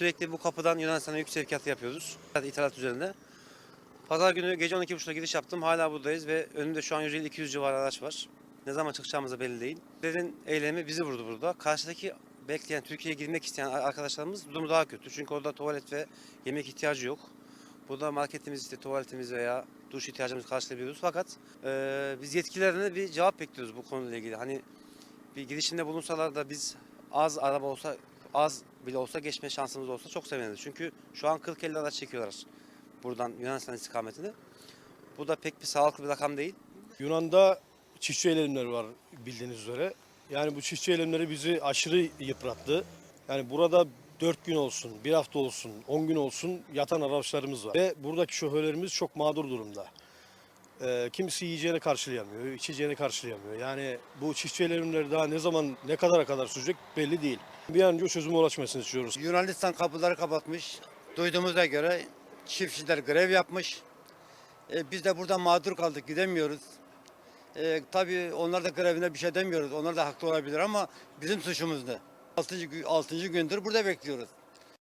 Sürekli bu kapıdan Yunanistan'a yük sevkiyatı yapıyoruz. İthalat üzerinde. Pazar günü gece 12.30'da gidiş yaptım. Hala buradayız ve önümde şu an 150-200 civarı araç var. Ne zaman çıkacağımız da belli değil. Bizlerin eylemi bizi vurdu burada. Karşıdaki bekleyen, Türkiye'ye girmek isteyen arkadaşlarımız durumu daha kötü. Çünkü orada tuvalet ve yemek ihtiyacı yok. Burada marketimiz işte tuvaletimiz veya duş ihtiyacımızı karşılayabiliyoruz. Fakat e, biz yetkililerine bir cevap bekliyoruz bu konuyla ilgili. Hani bir girişimde bulunsalar da biz az araba olsa az bile olsa geçme şansımız olsa çok seviniriz. Çünkü şu an 40-50 araç çekiyorlar buradan Yunanistan istikametine. Bu da pek bir sağlıklı bir rakam değil. Yunan'da çiftçi eylemleri var bildiğiniz üzere. Yani bu çiftçi eylemleri bizi aşırı yıprattı. Yani burada 4 gün olsun, bir hafta olsun, 10 gün olsun yatan araçlarımız var. Ve buradaki şoförlerimiz çok mağdur durumda. Ee, kimisi yiyeceğini karşılayamıyor, içeceğini karşılayamıyor. Yani bu çiftçi eylemleri daha ne zaman, ne kadara kadar sürecek belli değil. Bir an önce çözüme ulaşmasını istiyoruz. Yunanistan kapıları kapatmış. Duyduğumuza göre çiftçiler grev yapmış. E, biz de burada mağdur kaldık gidemiyoruz. E, tabii onlar da grevine bir şey demiyoruz. Onlar da haklı olabilir ama bizim suçumuz ne? 6. 6. gündür burada bekliyoruz.